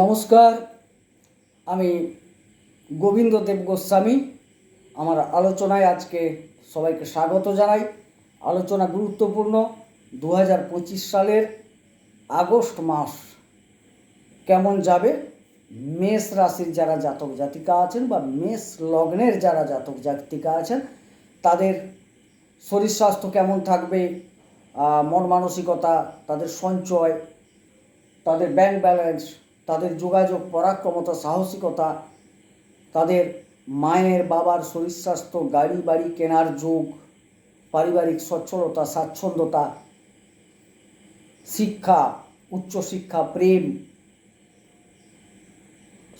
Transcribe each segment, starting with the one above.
নমস্কার, আমি গোবিন্দ দেব গোস্বামী। আমার আলোচনায় আজকে সবাইকে স্বাগত জানাই। আলোচনা গুরুত্বপূর্ণ দু হাজার পঁচিশ সালের আগস্ট মাস। কেমন যাবে? মেষ রাশির যারা জাতক জাতিকা আছেন বা মেষ লগ্নের যারা জাতক জাতিকা আছেন, তাদের শরীর স্বাস্থ্য কেমন থাকবে? মন মানসিকতা, তাদের সঞ্চয়, তাদের ব্যাংক ব্যালেন্স তাদের যোগাযোগ, পরাক্রমতা, সাহসিকতা, তাদের মায়ের বাবার শরীর স্বাস্থ্য গাড়ি, বাড়ি কেনার যোগ, পারিবারিক সচ্ছলতা, স্বাচ্ছন্দ্যতা, শিক্ষা, উচ্চশিক্ষা, প্রেম,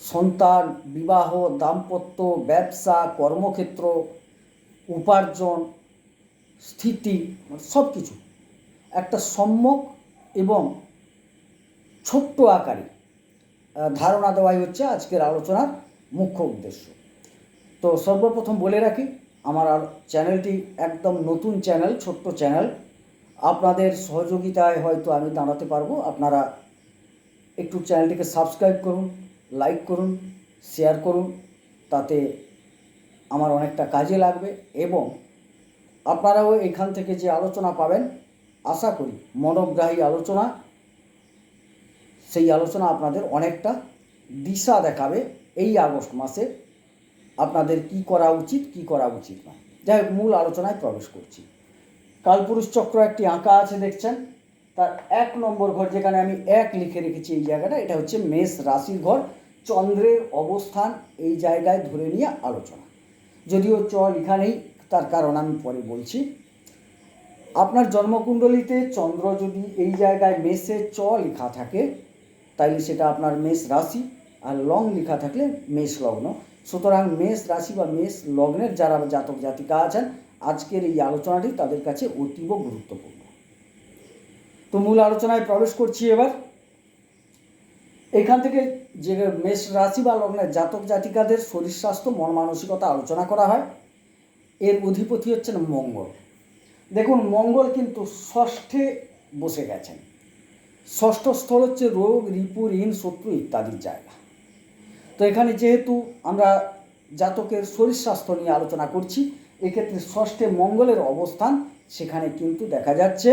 সন্তান, বিবাহ, দাম্পত্য, ব্যবসা, কর্মক্ষেত্র, উপার্জন, স্থিতি সব কিছু একটা সম্যক এবং ছোট্ট আকারে ধারণা দেওয়াই হচ্ছে আজকের আলোচনার মুখ্য উদ্দেশ্য। তো সর্বপ্রথম বলে রাখি, আমার আর চ্যানেলটি একদম নতুন চ্যানেল, ছোট্ট চ্যানেল। আপনাদের সহযোগিতায় হয়তো আমি দাঁড়াতে পারব। আপনারা একটু চ্যানেলটিকে সাবস্ক্রাইব করুন, লাইক করুন, শেয়ার করুন, তাতে আমার অনেকটা কাজে লাগবে এবং আপনারাও এখান থেকে যে আলোচনা পাবেন, আশা করি মনোগ্রাহী আলোচনা সেই আলোচনা আপনাদের অনেকটা দিশা দেখাবে এই আগস্ট মাসে আপনাদের কি করা উচিত, কি করা উচিত না। যাই হোক, মূল আলোচনায় প্রবেশ করছি। কালপুরুষ চক্র একটি আঁকা আছে, দেখছেন? তার এক নম্বর ঘর যেখানে আমি এক লিখে রেখেছি এই জায়গাটা, এটা হচ্ছে মেষ রাশির ঘর। চন্দ্রের অবস্থান এই জায়গায় ধরে নিয়ে আলোচনা। যদিও চ লেখা নেই, তার কারণ আমি পরে বলছি। আপনার জন্মকুণ্ডলিতে চন্দ্র যদি এই জায়গায় মেষে চ লেখা থাকে তাইলে সেটা আপনার মেষ রাশি আর লং লেখা থাকলে মেষ লগ্ন। সুতরাং মেষ রাশি বা মেষ লগ্নের যারা জাতক জাতিকা আছেন, আজকের এই আলোচনাটি তাদের কাছে অতীব গুরুত্বপূর্ণ। তো মূল আলোচনায় প্রবেশ করছি এবার। এখান থেকে যে মেষ রাশি বা লগ্নের জাতক জাতিকাদের শরীর স্বাস্থ্য, মন মানসিকতা আলোচনা করা হয়। এর অধিপতি হচ্ছেন মঙ্গল। দেখুন, মঙ্গল কিন্তু ষষ্ঠে বসে গেছেন। ষষ্ঠ স্থল হচ্ছে রোগ, রিপু, ঋণ, শত্রু ইত্যাদির জায়গা। তো এখানে যেহেতু আমরা জাতকের শরীর স্বাস্থ্য নিয়ে আলোচনা করছি, এক্ষেত্রে ষষ্ঠে মঙ্গলের অবস্থান সেখানে কিন্তু দেখা যাচ্ছে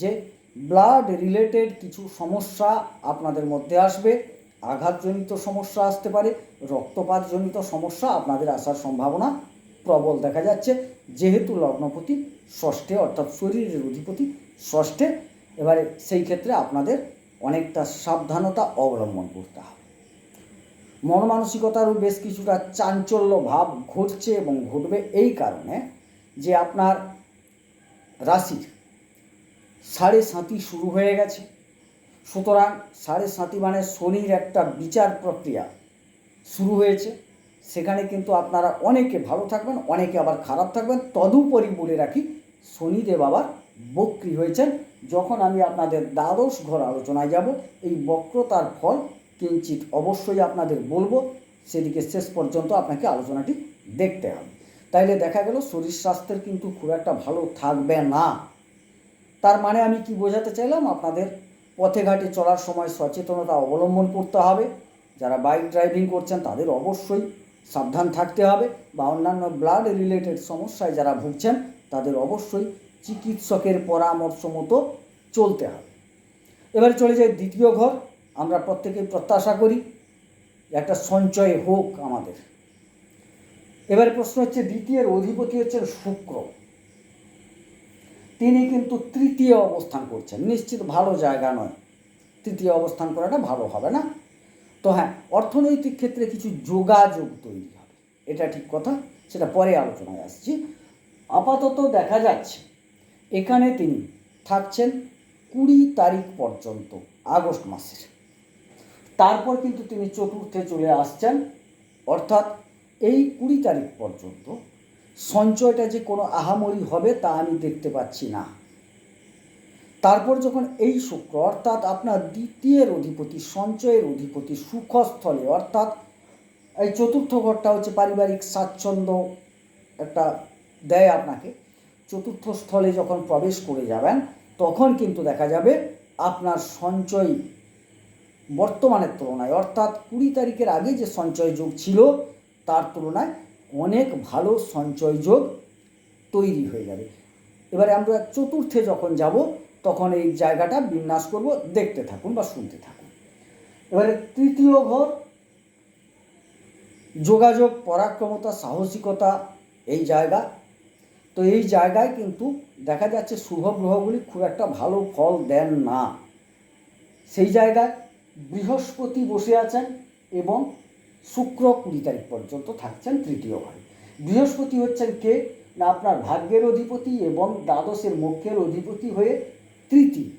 যে ব্লাড রিলেটেড কিছু সমস্যা আপনাদের মধ্যে আসবে। আঘাতজনিত সমস্যা আসতে পারে, রক্তপাতজনিত সমস্যা আপনাদের আসার সম্ভাবনা প্রবল দেখা যাচ্ছে। যেহেতু লগ্নপতি ষষ্ঠে অর্থাৎ শরীরের অধিপতি ষষ্ঠে এবারে সেই ক্ষেত্রে আপনাদের অনেকটা সাবধানতা অবলম্বন করতে হবে। মন মানসিকতারও বেশ কিছুটা চাঞ্চল্য ভাব ঘটছে এবং ঘটবে এই কারণে যে আপনার রাশির সাড়ে সাতি শুরু হয়ে গেছে। সুতরাং সাড়ে সাঁতি মানে শনির একটা বিচার প্রক্রিয়া শুরু হয়েছে। সেখানে কিন্তু আপনারা অনেকে ভালো থাকবেন, অনেকে আবার খারাপ থাকবেন। তদুপরি বলে রাখি, শনিদেব আবার বক্রি হয়েছেন। যখন আমি আপনাদের দ্বাদশ ঘর আলোচনায় যাব, এই বক্রতার ফল কিঞ্চিত অবশ্যই আপনাদের বলব। সেদিকে শেষ পর্যন্ত আপনাকে আলোচনাটি দেখতে হবে। তাইলে দেখা গেল শরীর স্বাস্থ্যের কিন্তু খুব একটা ভালো থাকবে না। তার মানে আমি কি বোঝাতে চাইলাম? আপনাদের পথে ঘাটে চলার সময় সচেতনতা অবলম্বন করতে হবে। যারা বাইক ড্রাইভিং করছেন, তাদের অবশ্যই সাবধান থাকতে হবে। বা অন্যান্য ব্লাড রিলেটেড সমস্যায় যারা ভুগছেন, তাদের অবশ্যই চিকিৎসকের পরামর্শ মতো চলতে হবে। এবারে চলে যাই দ্বিতীয় ঘর। আমরা প্রত্যেকেই প্রত্যাশা করি একটা সঞ্চয় হোক আমাদের। এবারে প্রশ্ন হচ্ছে, দ্বিতীয়ের অধিপতি হচ্ছেন শুক্র। তিনি কিন্তু তৃতীয় অবস্থান করছেন। নিশ্চিত ভালো জায়গা নয়। তৃতীয় অবস্থান করাটা ভালো হবে না। তো হ্যাঁ অর্থনৈতিক ক্ষেত্রে কিছু যোগাযোগ তৈরি হবে। এটা ঠিক কথা, সেটা পরে আলোচনায় আসছি। আপাতত দেখা যাচ্ছে এখানে তিনি থাকছেন কুড়ি তারিখ পর্যন্ত, আগস্ট মাসের। তারপর কিন্তু তিনি চতুর্থে চলে আসছেন, অর্থাৎ এই কুড়ি তারিখ পর্যন্ত সঞ্চয়টা যে কোনো আহামরি হবে তা আমি দেখতে পাচ্ছি না। তারপর যখন এই শুক্র, অর্থাৎ আপনার দ্বিতীয়ের অধিপতি, সঞ্চয়ের অধিপতি, সুখস্থলে, অর্থাৎ এই চতুর্থ ঘরটা হচ্ছে পারিবারিক স্বাচ্ছন্দ্য একটা দেয় আপনাকে চতুর্থ স্থলে যখন প্রবেশ করে যাবেন, তখন কিন্তু দেখা যাবে আপনার সঞ্চয় বর্তমানের তুলনায়, অর্থাৎ কুড়ি তারিখের আগে যে সঞ্চয় যোগ ছিল, তার তুলনায় অনেক ভালো সঞ্চয় যোগ তৈরি হয়ে যাবে। এবারে আমরা চতুর্থে যখন যাব, তখন এই জায়গাটা বিন্যাস করব, দেখতে থাকুন বা শুনতে থাকুন। এবারে তৃতীয় ঘর, যোগাযোগ, পরাক্রমতা, সাহসিকতা, এই জায়গা তো এই জায়গায় কিন্তু দেখা যাচ্ছে শুভ গ্রহগুলি খুব একটা ভালো ফল দেন না। সেই জায়গায় বৃহস্পতি বসে আছেন এবং শুক্র কুড়ি তারিখ পর্যন্ত থাকছেন তৃতীয় ঘরে বৃহস্পতি হচ্ছেন কে? না, আপনার ভাগ্যের অধিপতি এবং দ্বাদশের মুখ্যের অধিপতি হয়ে তৃতীয়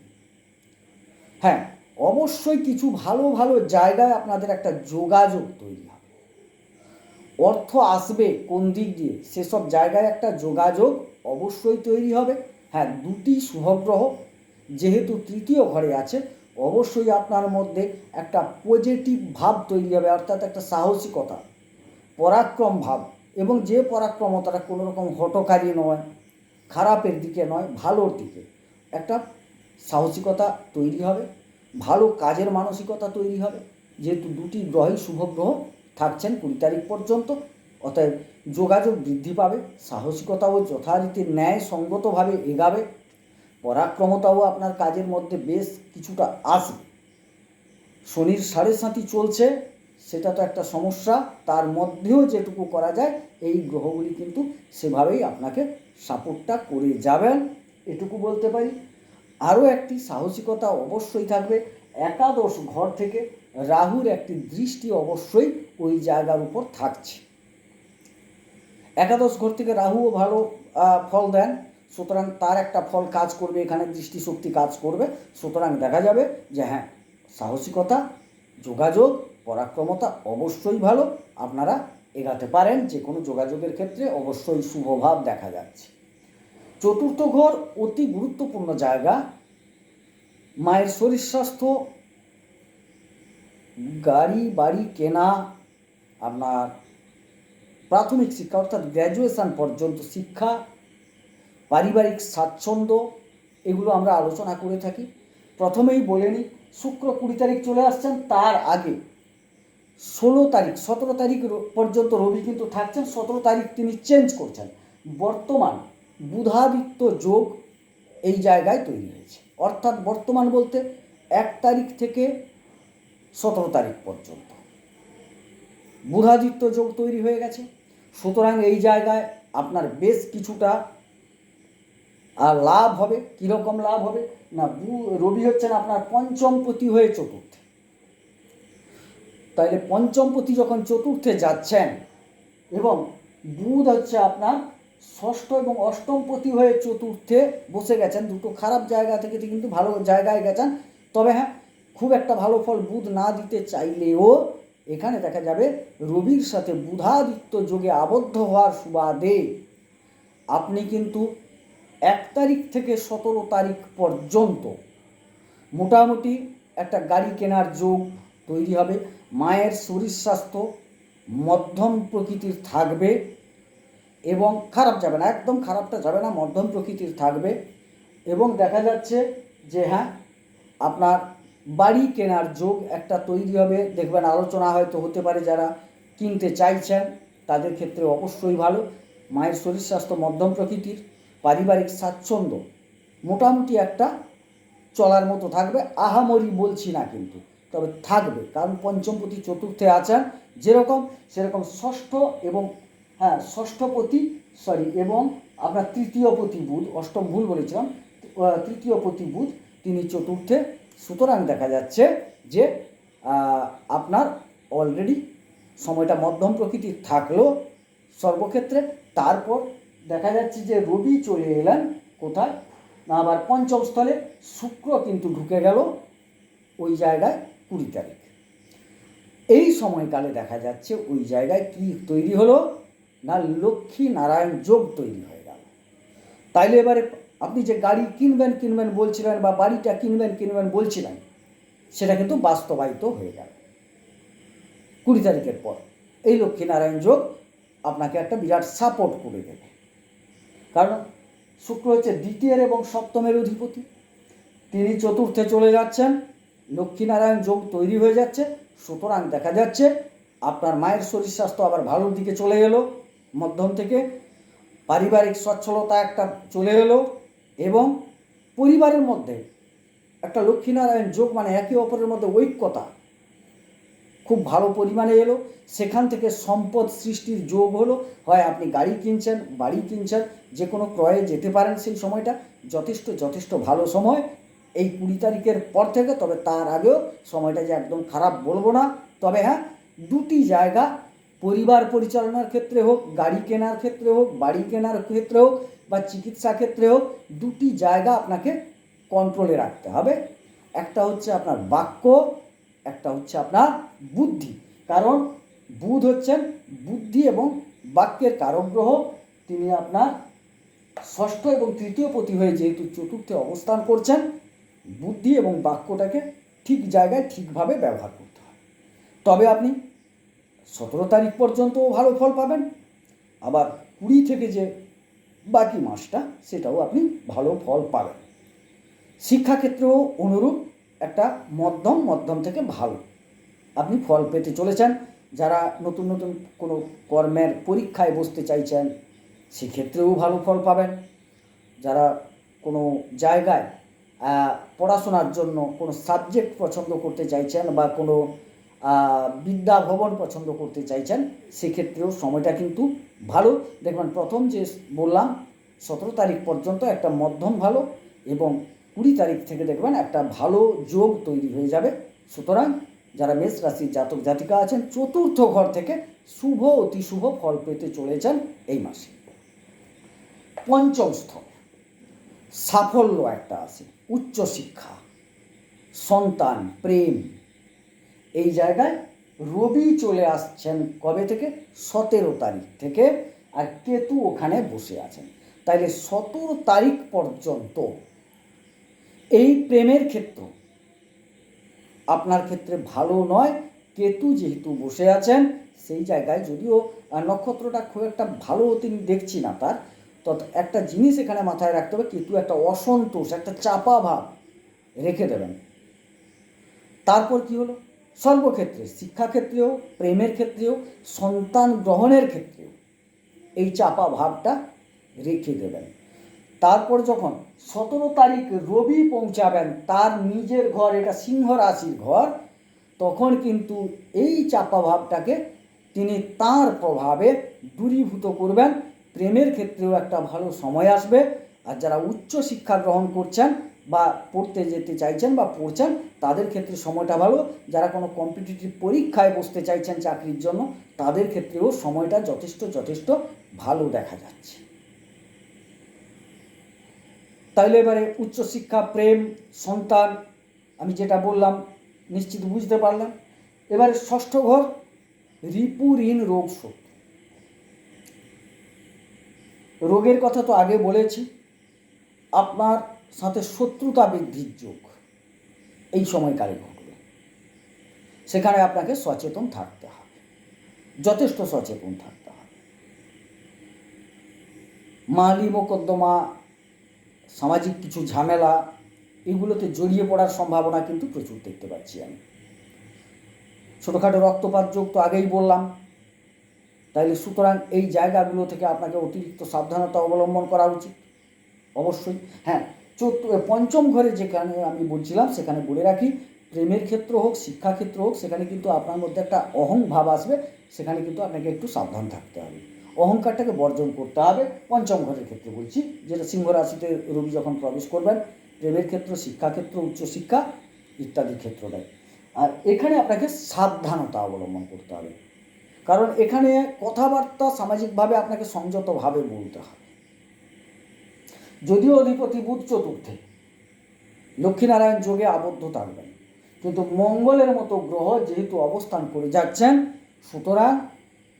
হ্যাঁ অবশ্যই কিছু ভালো ভালো জায়গায় আপনাদের একটা যোগাযোগ তৈরি হবে অর্থ আসবে কোন দিক দিয়ে? সেসব জায়গায় একটা যোগাযোগ অবশ্যই তৈরি হবে। হ্যাঁ দুটি শুভগ্রহ যেহেতু তৃতীয় ঘরে আছে, অবশ্যই আপনার মধ্যে একটা পজিটিভ ভাব তৈরি হবে, অর্থাৎ একটা সাহসিকতা, পরাক্রম ভাব। এবং যে পরাক্রমতাটা কোনো রকম হটকারী নয়, খারাপের দিকে নয়, ভালোর দিকে। একটা সাহসিকতা তৈরি হবে, ভালো কাজের মানসিকতা তৈরি হবে। যেহেতু দুটি গ্রহই শুভ গ্রহ থাকছেন কুড়ি তারিখ পর্যন্ত। অতএব যোগাযোগ বৃদ্ধি পাবে, সাহসিকতাও যথারীতি ন্যায় সঙ্গতভাবে এগাবে, পরাক্রমতাও আপনার কাজের মধ্যে বেশ কিছুটা আসবে। শনির সাড়ে সাথী চলছে, সেটা তো একটা সমস্যা, তার মধ্যেও যেটুকু করা যায়, এই গ্রহগুলি কিন্তু সেভাবেই আপনাকে সাপোর্টটা করে যাবেন, এটুকু বলতে পারি। আরও একটি সাহসিকতা অবশ্যই থাকবে, একাদশ ঘর থেকে রাহুর একটি দৃষ্টি অবশ্যই ওই জায়গার উপর থাকছে। একাদশ ঘর থেকে রাহুও ভালো ফল দেন। সুতরাং তার একটা ফল কাজ করবে, এখানে দৃষ্টিশক্তি কাজ করবে। সুতরাং দেখা যাবে যে হ্যাঁ সাহসিকতা, যোগাযোগ, পরাক্রমতা অবশ্যই ভালো। আপনারা এগাতে পারেন, যে কোনো যোগাযোগের ক্ষেত্রে অবশ্যই শুভভাব দেখা যাচ্ছে। চতুর্থ ঘর অতি গুরুত্বপূর্ণ জায়গা। মায়ের শরীর স্বাস্থ্য, গাড়ি, বাড়ি কেনা আপনার প্রাথমিক শিক্ষা অর্থাৎ গ্র্যাজুয়েশান পর্যন্ত শিক্ষা, পারিবারিক স্বাচ্ছন্দ্য, এগুলো আমরা আলোচনা করে থাকি। প্রথমেই বলে নিই, শুক্র কুড়ি তারিখ চলে আসছেন, তার আগে ষোলো তারিখ, সতেরো তারিখ পর্যন্ত রবি কিন্তু থাকছেন, সতেরো তারিখ তিনি চেঞ্জ করছেন। বর্তমান বুধাদিত্য যোগ এই জায়গায় তৈরি হয়েছে। অর্থাৎ বর্তমান বলতে এক তারিখ থেকে সতেরো তারিখ পর্যন্ত। বুধাদিত্য যোগ তৈরি হয়ে গেছে। সুতরাং এই জায়গায় আপনার বেশ কিছুটা আর লাভ হবে। কীরকম লাভ হবে? না রবি হচ্ছেন আপনার পঞ্চমপতি হয়ে চতুর্থে। তাইলে পঞ্চমপতি যখন চতুর্থে যাচ্ছেন এবং বুধ হচ্ছে আপনার ষষ্ঠ এবং অষ্টমপতি হয়ে চতুর্থে বসে গেছেন, দুটো খারাপ জায়গা থেকে কিন্তু ভালো জায়গায় গেছেন। তবে হ্যাঁ খুব একটা ভালো ফল বুধ না দিতে চাইলেও এখানে দেখা যাবে রবির সাথে বুধাদিত্য যোগে আবদ্ধ হওয়ার সুবাদে। আপনি কিন্তু এক তারিখ থেকে সতেরো তারিখ পর্যন্ত মোটামুটি একটা গাড়ি কেনার যোগ তৈরি হবে। মায়ের শরীর স্বাস্থ্য, মধ্যম প্রকৃতির থাকবে এবং খারাপ যাবে না, একদম খারাপটা যাবে না, মধ্যম প্রকৃতির থাকবে এবং দেখা যাচ্ছে যে হ্যাঁ আপনার বাড়ি কেনার যোগ একটা তৈরি হবে। দেখবেন আলোচনা হয়তো হতে পারে যারা কিনতে চাইছেন, তাদের ক্ষেত্রে অবশ্যই ভালো। মায়ের শরীর স্বাস্থ্য মধ্যম প্রকৃতির, পারিবারিক স্বাচ্ছন্দ্য মোটামুটি একটা চলার মতো থাকবে। আহামরি বলছি না কিন্তু, তবে থাকবে। কারণ পঞ্চমপতি চতুর্থে আছেন, যেরকম, সেরকম ষষ্ঠ এবং হ্যাঁ ষষ্ঠপতি সরি এবং আপনার তৃতীয়পতি বুধ, অষ্টম ভুল বলেছিলাম তৃতীয়পতি বুধ, তিনি চতুর্থে সুতরাং দেখা যাচ্ছে যে আপনার অলরেডি সময়টা মধ্যম প্রকৃতির থাকল সর্বক্ষেত্রে। তারপর দেখা যাচ্ছে যে রবি চলে এলেন কোথায়? না আবার পঞ্চম স্থলে শুক্র কিন্তু ঢুকে গেল ওই জায়গায় কুড়ি তারিখ। এই সময়কালে দেখা যাচ্ছে ওই জায়গায় কি তৈরি হলো? না লক্ষ্মী নারায়ণ যোগ তৈরি হয়ে গেল। তাইলে এবারে আপনি যে গাড়ি কিনবেন কিনবেন বলছিলেন বা বাড়িটা কিনবেন কিনবেন বলছিলেন, সেটা কিন্তু বাস্তবায়িত হয়ে গেল। কুড়ি তারিখের পর এই লক্ষ্মীনারায়ণ যোগ আপনাকে একটা বিরাট সাপোর্ট করে দেবে। কারণ শুক্র হচ্ছে দ্বিতীয়ের এবং সপ্তমের অধিপতি। তিনি চতুর্থে চলে যাচ্ছেন, লক্ষ্মীনারায়ণ যোগ তৈরি হয়ে যাচ্ছে, সুতরাং দেখা যাচ্ছে আপনার মায়ের শরীর স্বাস্থ্য আবার ভালোর দিকে চলে এলো। মধ্যম থেকে পারিবারিক সচ্ছলতা একটা চলে এলো। এবং পরিবারের মধ্যে একটা লক্ষ্মীনারায়ণ যোগ মানে একে অপরের মধ্যে ঐক্যতা খুব ভালো পরিমাণে এলো। সেখান থেকে সম্পদ সৃষ্টির যোগ হলো। হয় আপনি গাড়ি কিনছেন, বাড়ি কিনছেন যে কোনো ক্রয়ে যেতে পারেন সেই সময়টা। যথেষ্ট যথেষ্ট ভালো সময়। এই কুড়ি তারিখের পর থেকে, তবে তার আগেও সময়টা যে একদম খারাপ বলব না। তবে হ্যাঁ দুটি জায়গা পরিবার পরিচালনার ক্ষেত্রে হোক, গাড়ি কেনার ক্ষেত্রে হোক, বাড়ি কেনার ক্ষেত্রে হোক বা চিকিৎসা ক্ষেত্রে হোক, দুটি জায়গা আপনাকে কন্ট্রোলে রাখতে হবে। একটা হচ্ছে আপনার বাক্য, একটা হচ্ছে আপনার বুদ্ধি। কারণ বুধ হচ্ছেন বুদ্ধি এবং বাক্যের কারক গ্রহ তিনি আপনার ষষ্ঠ এবং তৃতীয় পতি হয়ে যেহেতু চতুর্থে অবস্থান করছেন, বুদ্ধি এবং বাক্যটাকে ঠিক জায়গায় ঠিকভাবে ব্যবহার করতে হয় তবে আপনি সতেরো তারিখ পর্যন্তও ভালো ফল পাবেন। আবার কুড়ি থেকে যে বাকি মাসটা, সেটাও আপনি ভালো ফল পাবেন। শিক্ষাক্ষেত্রেও অনুরূপ একটা মধ্যম মধ্যম থেকে ভালো আপনি ফল পেতে চলেছেন। যারা নতুন নতুন কোনো কর্মের পরীক্ষায় বসতে চাইছেন, সেক্ষেত্রেও ভালো ফল পাবেন। যারা কোনো জায়গায় পড়াশোনার জন্য কোনো সাবজেক্ট পছন্দ করতে চাইছেন বা কোনো আহ, বিদ্যা ভবন পছন্দ করতে চাইছেন সেক্ষেত্রেও সময়টা কিন্তু ভালো। দেখবেন প্রথম যে বললাম সতেরো তারিখ পর্যন্ত একটা মধ্যম ভালো এবং কুড়ি তারিখ থেকে দেখবেন একটা ভালো যোগ তৈরি হয়ে যাবে। সুতরাং যারা মেষ রাশির জাতক জাতিকা আছেন চতুর্থ ঘর থেকে শুভ অতি শুভ ফল পেতে চলেছেন এই মাসে। পঞ্চম স্থল সাফল্য একটা আছে উচ্চশিক্ষা সন্তান প্রেম এই জায়গায় রবি চলে আসছেন কবে থেকে? সতেরো তারিখ থেকে। আর কেতু ওখানে বসে আছেন। তাইলে সতেরো তারিখ পর্যন্ত এই প্রেমের ক্ষেত্র আপনার ক্ষেত্রে ভালো নয়। কেতু যেহেতু বসে আছেন, সেই জায়গায় যদিও নক্ষত্রটা খুব একটা ভালো তিনি দেখছি না তার। তো একটা জিনিস এখানে মাথায় রাখতে হবে, কেতু একটা অসন্তোষ, একটা চাপা ভাব রেখে দেবেন। তারপর কি হলো? সর্বক্ষেত্রে, শিক্ষাক্ষেত্রেও, প্রেমের ক্ষেত্রেও, সন্তান গ্রহণের ক্ষেত্রেও এই চাপা ভাবটা রেখে দেবেন। তারপর যখন সতেরো তারিখ রবি পৌঁছাবেন, তার নিজের ঘর, এটা সিংহ রাশির ঘর, তখন কিন্তু এই চাপা ভাবটাকে তিনি তার প্রভাবে দূরীভূত করবেন। প্রেমের ক্ষেত্রেও একটা ভালো সময় আসবে। আর যারা উচ্চ শিক্ষা গ্রহণ করছেন বা পড়তে যেতে চাইছেন বা পড়ছেন, তাদের ক্ষেত্রে সময়টা ভালো। যারা কোনো কম্পিটিটিভ পরীক্ষায় বসতে চাইছেন চাকরির জন্য, তাদের ক্ষেত্রেও সময়টা যথেষ্ট যথেষ্ট ভালো দেখা যাচ্ছে। তাইলে এবারে উচ্চশিক্ষা, প্রেম, সন্তান, আমি যেটা বললাম, নিশ্চিত বুঝতে পারলাম এবারে ষষ্ঠ ঘর, রিপু ঋণ রোগ শোক রোগের কথা তো আগে বলেছি। আপনার সাথে শত্রুতা বৃদ্ধির যোগ এই সময়কালে ঘটবে। সেখানে আপনাকে সচেতন থাকতে হবে। যথেষ্ট সচেতন থাকতে হবে। মালি, মোকদ্দমা, সামাজিক কিছু ঝামেলা, এগুলোতে জড়িয়ে পড়ার সম্ভাবনা কিন্তু প্রচুর দেখতে পাচ্ছি আমি। ছোটোখাটো রক্তপাত যোগ তো আগেই বললাম। তাইলে সুতরাং এই জায়গাগুলো থেকে আপনাকে অতিরিক্ত সাবধানতা অবলম্বন করা উচিত। অবশ্যই। হ্যাঁ চতুর্থ পঞ্চম ঘরে যেখানে আমি বলছিলাম, সেখানে বলে রাখি, প্রেমের ক্ষেত্র হোক শিক্ষাক্ষেত্র হোক, সেখানে কিন্তু আপনার মধ্যে একটা অহং ভাব আসবে, সেখানে কিন্তু আপনাকে একটু সাবধান থাকতে হবে। অহংকারটাকে বর্জন করতে হবে, পঞ্চম ঘরের ক্ষেত্রে বলছি, যেটা সিংহ রাশিতে রবি যখন প্রবেশ করবেন, প্রেমের ক্ষেত্র শিক্ষাক্ষেত্র উচ্চশিক্ষা ইত্যাদি ক্ষেত্রটায় আর এখানে আপনাকে সাবধানতা অবলম্বন করতে হবে। কারণ এখানে কথাবার্তা সামাজিকভাবে আপনাকে সংযতভাবে বলতে হবে যদিও অধিপতি বুধ চতুর্থে। লক্ষ্মীনারায়ণ যোগে আবদ্ধ থাকবেন। কিন্তু মঙ্গলের মতো গ্রহ যেহেতু অবস্থান করে যাচ্ছেন, সুতরাং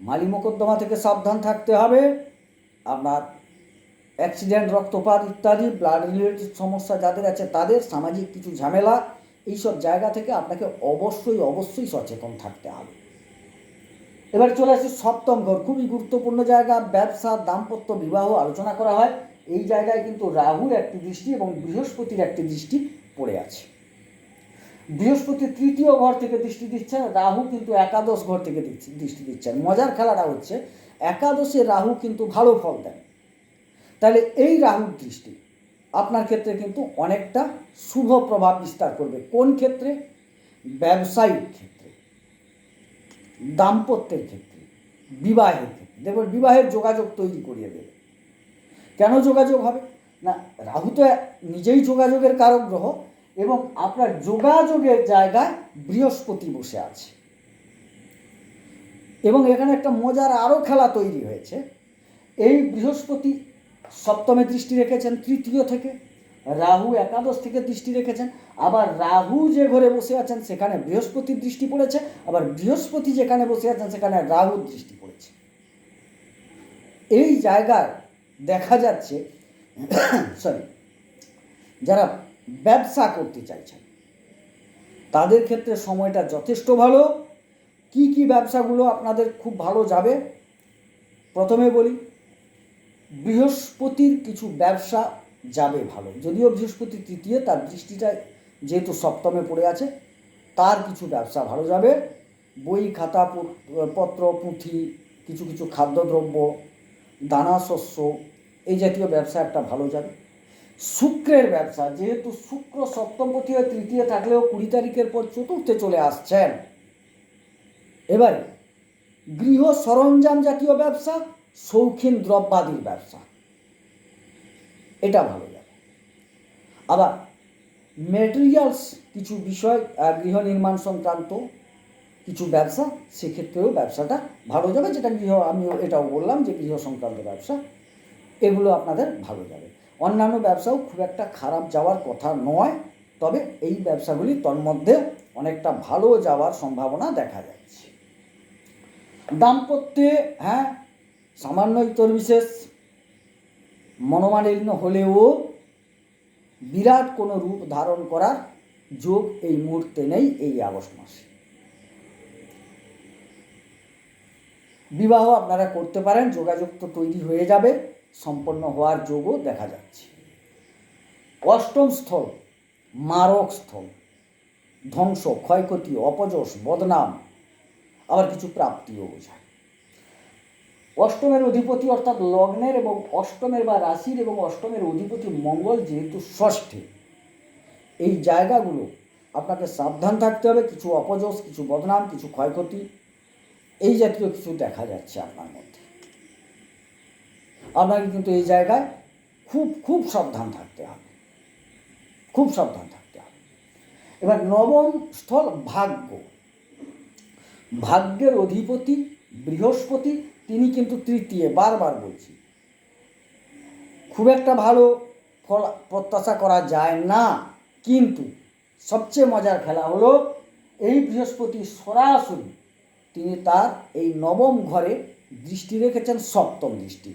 মালি মোকদ্দমা থেকে সাবধান থাকতে হবে। আপনার অ্যাক্সিডেন্ট, রক্তপাত ইত্যাদি, ব্লাড রিলেটেড সমস্যা যাদের আছে তাদের সামাজিক কিছু ঝামেলা, এইসব জায়গা থেকে আপনাকে অবশ্যই অবশ্যই সচেতন থাকতে হবে। এবার চলে আসি সপ্তম ঘর। খুবই গুরুত্বপূর্ণ জায়গা। ব্যবসা, দাম্পত্য বিবাহ আলোচনা করা হয়। এই জায়গায় কিন্তু রাহুর একটি দৃষ্টি এবং বৃহস্পতির একটি দৃষ্টি পড়ে আছে। বৃহস্পতি তৃতীয় ঘর থেকে দৃষ্টি দিচ্ছেন রাহু কিন্তু একাদশ ঘর থেকে দিচ্ছি- দৃষ্টি দিচ্ছেন মজার খেলাটা হচ্ছে, একাদশে রাহু কিন্তু ভালো ফল দেন তাহলে এই রাহুর দৃষ্টি আপনার ক্ষেত্রে কিন্তু অনেকটা শুভ প্রভাব বিস্তার করবে। কোন ক্ষেত্রে? ব্যবসায়িক ক্ষেত্রে, দাম্পত্যের ক্ষেত্রে, বিবাহের ক্ষেত্রে। দেখবেন বিবাহের যোগাযোগ তৈরি করিয়ে দেবে। কেন যোগাযোগ হবে? না, রাহু তো নিজেই যোগাযোগের কারক গ্রহ এবং আপনার যোগাযোগের জায়গায় বৃহস্পতি বসে আছে। এবং এখানে একটা মজার আরও খেলা তৈরি হয়েছে। এই বৃহস্পতি সপ্তমে দৃষ্টি রেখেছেন, তৃতীয় থেকে। রাহু একাদশ থেকে দৃষ্টি রেখেছেন। আবার রাহু যে ঘরে বসে আছেন, সেখানে বৃহস্পতির দৃষ্টি পড়েছে। আবার বৃহস্পতি যেখানে বসে আছেন, সেখানে রাহুর দৃষ্টি পড়েছে। এই জায়গায় দেখা যাচ্ছে সরি যারা ব্যবসা করতে চাইছেন, তাদের ক্ষেত্রে সময়টা যথেষ্ট ভালো। কি কি ব্যবসাগুলো আপনাদের খুব ভালো যাবে? প্রথমে বলি, বৃহস্পতির কিছু ব্যবসা যাবে ভালো। যদিও বৃহস্পতি তৃতীয়, তার দৃষ্টিটা যেহেতু সপ্তমে পড়ে আছে, তার কিছু ব্যবসা ভালো যাবে। বই, খাতা পত্র, পুঁথি, কিছু কিছু খাদ্যদ্রব্য দানা শস্য এই জাতীয় ব্যবসা একটা ভালো যাবে শুক্রের ব্যবসা, যেহেতু শুক্র সপ্তমপতি হয়ে তৃতীয় থাকলেও কুড়ি তারিখের পর চতুর্থে চলে আসছেন। এবারে, গৃহ সরঞ্জাম জাতীয় ব্যবসা, শৌখিন দ্রব্যাদির ব্যবসা। এটা ভালো যাবে আবার মেটেরিয়ালস কিছু বিষয় গৃহ নির্মাণ সংক্রান্ত কিছু ব্যবসা, সেক্ষেত্রেও ব্যবসাটা ভালো যাবে। যেটা গৃহ আমি এটাও বললাম যে গৃহ সংক্রান্ত ব্যবসা, এগুলো আপনাদের ভালো যাবে। অন্যান্য ব্যবসাও খুব একটা খারাপ যাওয়ার কথা নয়, তবে এই ব্যবসাগুলি তন্মধ্যে অনেকটা ভালো যাওয়ার সম্ভাবনা দেখা যাচ্ছে। দাম্পত্যে হ্যাঁ সামান্য ইতর বিশেষ, মনোমালিন্য হলেও বিরাট কোনো রূপ ধারণ করার যোগ এই মুহূর্তে নেই এই আগস্ট মাসে। বিবাহ আপনারা করতে পারেন, যোগাযোগ তো তৈরি হয়ে যাবে, সম্পন্ন হওয়ার যোগও দেখা যাচ্ছে। অষ্টম স্থল, মারক স্থল, ধ্বংস, ক্ষয়ক্ষতি, অপযশ, বদনাম, আবার কিছু প্রাপ্তিও বোঝায়। অষ্টমের অধিপতি অর্থাৎ লগ্নের এবং অষ্টমের বা রাশির এবং অষ্টমের অধিপতি মঙ্গল যেহেতু ষষ্ঠে, এই জায়গাগুলো আপনাকে সাবধান থাকতে হবে। কিছু অপযশ, কিছু বদনাম, কিছু ক্ষয়ক্ষতি এই জাতীয় কিছু দেখা যাচ্ছে আপনার মধ্যে। আপনাকে কিন্তু এই জায়গায় খুব খুব সাবধান থাকতে হবে। খুব সাবধান থাকতে হবে। এবার নবম স্থল ভাগ্য। ভাগ্যের অধিপতি বৃহস্পতি, তিনি কিন্তু তৃতীয়, বারবার বলছি। খুব একটা ভালো ফল প্রত্যাশা করা যায় না, কিন্তু সবচেয়ে মজার খেলা হলো এই বৃহস্পতি সরাসরি তিনি তার এই নবম ঘরে দৃষ্টি রেখেছেন সপ্তম দৃষ্টি।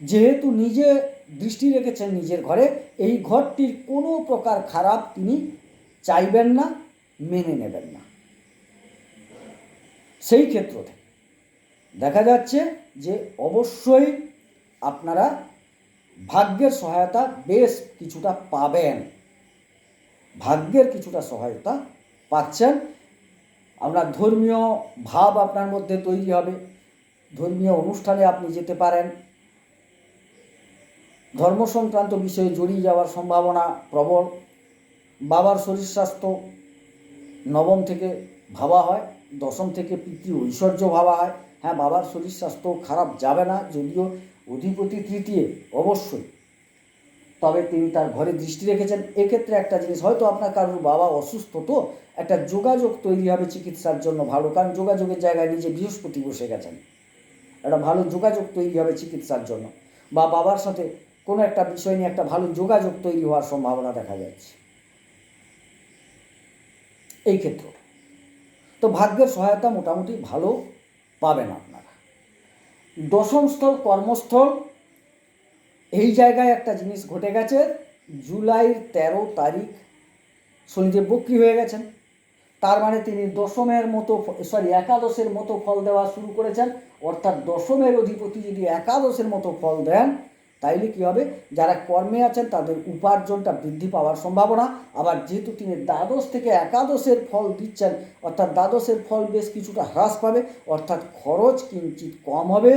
যেহেতু নিজে দৃষ্টি রেখেছেন নিজের ঘরে, এই ঘরটির কোনো প্রকার খারাপ তিনি চাইবেন না, মেনে নেবেন না। সেই ক্ষেত্র থেকে দেখা যাচ্ছে যে অবশ্যই আপনারা ভাগ্যের সহায়তা বেশ কিছুটা পাবেন। ভাগ্যের কিছুটা সহায়তা পাচ্ছেন। আপনার ধর্মীয় ভাব আপনার মধ্যে তৈরি হবে। ধর্মীয় অনুষ্ঠানে আপনি যেতে পারেন। ধর্ম সংক্রান্ত বিষয়ে জড়িয়ে যাওয়ার সম্ভাবনা প্রবল। বাবার শরীর স্বাস্থ্য নবম থেকে ভাবা হয়, দশম থেকে পিতৃ ঐশ্বর্য ভাবা হয়। হ্যাঁ বাবার শরীর স্বাস্থ্য খারাপ যাবে না, যদিও অধিপতি তৃতীয়, অবশ্যই। তবে তিনি তার ঘরে দৃষ্টি রেখেছেন। এক্ষেত্রে একটা জিনিস, হয়তো আপনার কারোর বাবা অসুস্থ, তো একটা যোগাযোগ তৈরি হবে চিকিৎসার জন্য ভালো, কারণ যোগাযোগের জায়গায় নিজে বৃহস্পতি বসে গেছেন। একটা ভালো যোগাযোগ তৈরি হবে চিকিৎসার জন্য। বা বাবার সাথে কোনো একটা বিষয় নিয়ে একটা ভালো যোগাযোগ তৈরি হওয়ার সম্ভাবনা দেখা যাচ্ছে। এই ক্ষেত্র। তো ভাগ্যের সহায়তা মোটামুটি ভালো পাবেন আপনারা। দশম স্থল কর্মস্থল এই জায়গায় একটা জিনিস ঘটে গেছে, জুলাইয়ের তেরো তারিখ, শনিদেব বক্রি হয়ে গেছেন। তার মানে তিনি দশমের মতো সরি একাদশের মতো ফল দেওয়া শুরু করেছেন। অর্থাৎ দশমের অধিপতি যদি একাদশের মতো ফল দেন, তাইলে কী হবে? যারা কর্মে আছেন, তাদের উপার্জনটা বৃদ্ধি পাওয়ার সম্ভাবনা। আবার যেহেতু তিনি দ্বাদশ থেকে একাদশের ফল দিচ্ছেন, অর্থাৎ দ্বাদশের ফল বেশ কিছুটা হ্রাস পাবে। অর্থাৎ খরচ কিঞ্চিত কম হবে।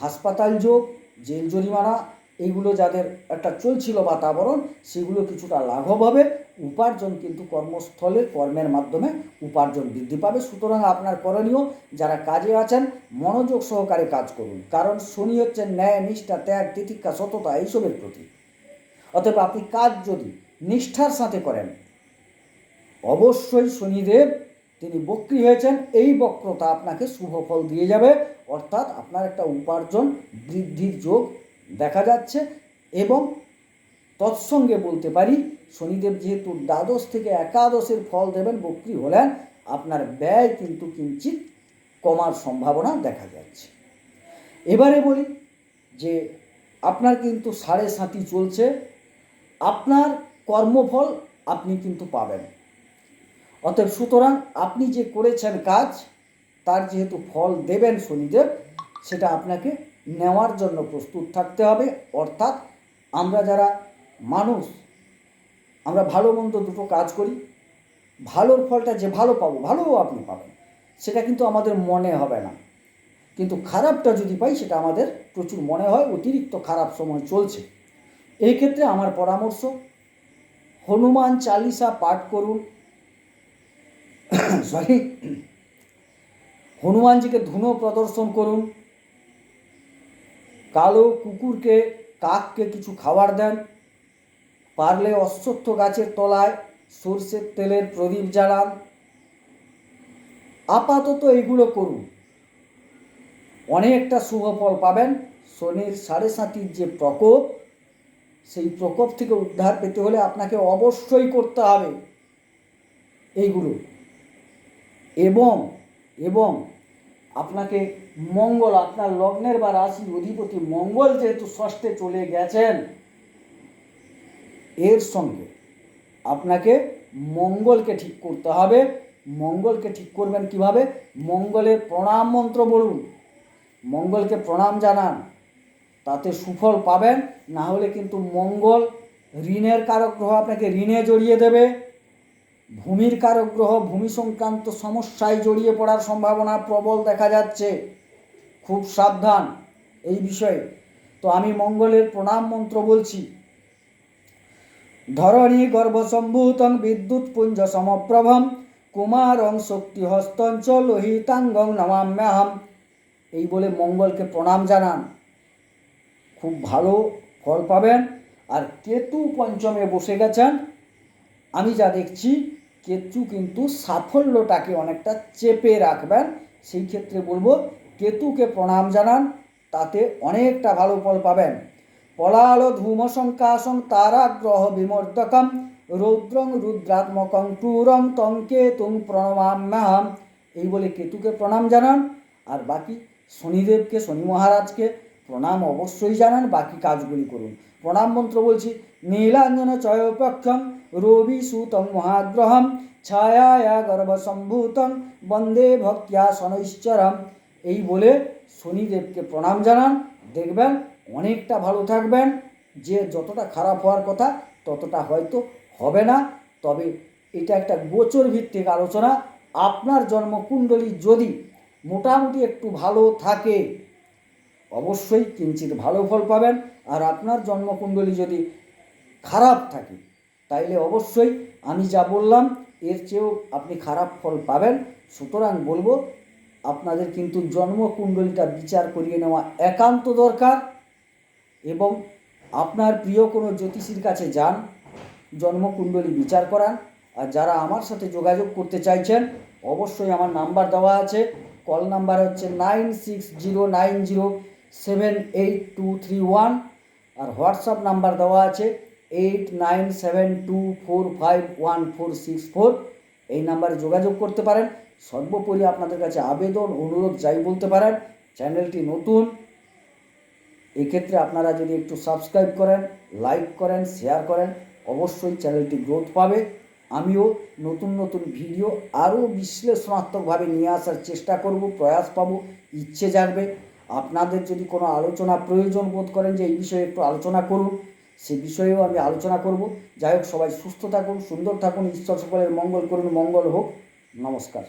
হাসপাতাল যোগ, জেল জরিমানা এইগুলো যাদের একটা চলছিল বাতাবরণ, সেগুলো কিছুটা লাঘব হবে। উপার্জন কিন্তু কর্মস্থলে কর্মের মাধ্যমে উপার্জন বৃদ্ধি পাবে। সুতরাং আপনার করণীয়, যারা কাজে আছেন, মনোযোগ সহকারে কাজ করুন। কারণ শনি হচ্ছে ন্যায়, নিষ্ঠা, ত্যাগ, তিতিক্ষা, সততা, এইসবের প্রতি অতএব আপনি কাজ যদি নিষ্ঠার সাথে করেন, অবশ্যই শনিদেব তিনি বক্রী হয়েছেন। এই বক্রতা আপনাকে শুভ ফল দিয়ে যাবে। অর্থাৎ আপনার একটা উপার্জন বৃদ্ধির যোগ দেখা যাচ্ছে এবং তৎসঙ্গে বলতে পারি শনিদেব যেহেতু দ্বাদশ থেকে একাদশের ফল দেবেন, বক্রী হলেন, আপনার ব্যয় কিন্তু কিঞ্চিত কমার সম্ভাবনা দেখা যাচ্ছে। এবারে বলি যে আপনার কিন্তু সাড়ে সাতি চলছে, আপনার কর্মফল আপনি কিন্তু পাবেন। অতএব সুতরাং আপনি যে করেছেন কাজ, তার যেহেতু ফল দেবেন শনিদেব, সেটা আপনাকে নেওয়ার জন্য প্রস্তুত থাকতে হবে। অর্থাৎ আমরা যারা মানুষ, আমরা ভালো মন্দ দুটো কাজ করি, ভালোর ফলটা যে ভালো পাবো, ভালোও আপনি পাবেন, সেটা কিন্তু আমাদের মনে হবে না। কিন্তু খারাপটা যদি পাই, সেটা আমাদের প্রচুর মনে হয়, অতিরিক্ত খারাপ সময় চলছে। এই ক্ষেত্রে আমার পরামর্শ, হনুমান চালিসা পাঠ করুন। সরি হনুমানজিকে ধুনো প্রদর্শন করুন। কালো কুকুরকে, কাককে কিছু খাবার দেন। পারলে অশ্বত্থ গাছের তলায় সর্ষের তেলের প্রদীপ জ্বালান। আপাতত এগুলো করুন। অনেকটা শুভ ফল পাবেন। শনির সাড়ে সাতির যে প্রকোপ, সেই প্রকোপ থেকে উদ্ধার পেতে হলে আপনাকে অবশ্যই করতে হবে এইগুলো। এবং এবং আপনাকে মঙ্গল, আপনার লগ্নের বা রাশির অধিপতি মঙ্গল যেহেতু ষষ্ঠে চলে গেছেন, এর সঙ্গে আপনাকে মঙ্গলকে ঠিক করতে হবে। মঙ্গলকে ঠিক করবেন কীভাবে? মঙ্গলের প্রণাম মন্ত্র বলুন। মঙ্গলকে প্রণাম জানান, তাতে সুফল পাবেন। না হলে কিন্তু মঙ্গল ঋণের কারক গ্রহ আপনাকে ঋণে জড়িয়ে দেবে। ভূমির কারক গ্রহ ভূমি সংক্রান্ত সমস্যায় জড়িয়ে পড়ার সম্ভাবনা প্রবল দেখা যাচ্ছে। খুব সাবধান এই বিষয়ে। তো আমি মঙ্গলের প্রণাম মন্ত্র বলছি। ধরণী গর্ভসম্ভূতং বিদ্যুৎ পুঞ্জ সমপ্রভম কুমারং শক্তি হস্তঞ্চ লোহিতাঙ্গং নমাম্যাহম। এই বলে মঙ্গলকে প্রণাম জানান। খুব ভালো ফল পাবেন। আর কেতু পঞ্চমে বসে গেছেন। আমি যা দেখছি, কেতু কিন্তু সাফল্যটাকে অনেকটা চেপে রাখবেন। সেই ক্ষেত্রে বলব কেতুকে প্রণাম জানান, তাতে অনেকটা ভালো ফল পাবেন। পলাল ধূম সংকাশং তারাগ্রহ বিমর্দকম, রৌদ্রং রুদ্রাত্মকং ক্রূরং তং কেতুং প্রণমাম্যাহম। এই বলে কেতুকে প্রণাম জানান, আর বাকি শনিদেবকে, শনি মহারাজকে প্রণাম অবশ্যই জানান, বাকি কাজগুলি করুন। প্রণাম মন্ত্র বলছি, নীলাঞ্জন চয়পক্ষম রবি সুতং মহাগ্রহম ছায়া গর্ভসম্ভূতং বন্দে ভক্তিয়া শনৈশ্চরম এই বলে শনিদেবকে প্রণাম জানান। দেখবেন অনেকটা ভালো থাকবেন। যে যতটা খারাপ হওয়ার কথা ততটা হয়তো হবে না। তবে এটা একটা গোচর ভিত্তিক আলোচনা। আপনার জন্মকুণ্ডলী যদি মোটামুটি একটু ভালো থাকে, অবশ্যই কিঞ্চিত ভালো ফল পাবেন। আর আপনার জন্মকুণ্ডলী যদি খারাপ থাকে, তাইলে অবশ্যই আমি যা বললাম, এর চেয়েও আপনি খারাপ ফল পাবেন। সুতরাং বলব আপনাদের কিন্তু জন্মকুণ্ডলীটা বিচার করিয়ে নেওয়া একান্ত দরকার এবং আপনার প্রিয় কোনো জ্যোতিষীর কাছে যান, জন্মকুণ্ডলী বিচার করান। আর যারা আমার সাথে যোগাযোগ করতে চাইছেন, অবশ্যই আমার নাম্বার দেওয়া আছে। কল নাম্বার হচ্ছে nine six zero nine zero seven eight two three one. আর হোয়াটসঅ্যাপ নাম্বার দেওয়া আছে eight nine seven two four five one four six four. এই নাম্বারে যোগাযোগ করতে পারেন। সর্বোপরি আপনাদের কাছে আবেদন, অনুরোধ যাই বলতে পারেন, চ্যানেলটি নতুন, এক্ষেত্রে আপনারা যদি একটু সাবস্ক্রাইব করেন লাইক করেন শেয়ার করেন, অবশ্যই চ্যানেলটি গ্রোথ পাবে। আমিও নতুন নতুন ভিডিও আরও বিশ্লেষণাত্মকভাবে নিয়ে আসার চেষ্টা করব, প্রয়াস পাব, ইচ্ছে জাগবে। আপনাদের যদি কোনো আলোচনা প্রয়োজন বোধ করেন যে এই বিষয়ে একটু আলোচনা করুন সে বিষয়েও আমি আলোচনা করব। যাই হোক, সবাই সুস্থ থাকুন, সুন্দর থাকুন, ঈশ্বর সকলের মঙ্গল করুন, মঙ্গল হোক। নমস্কার।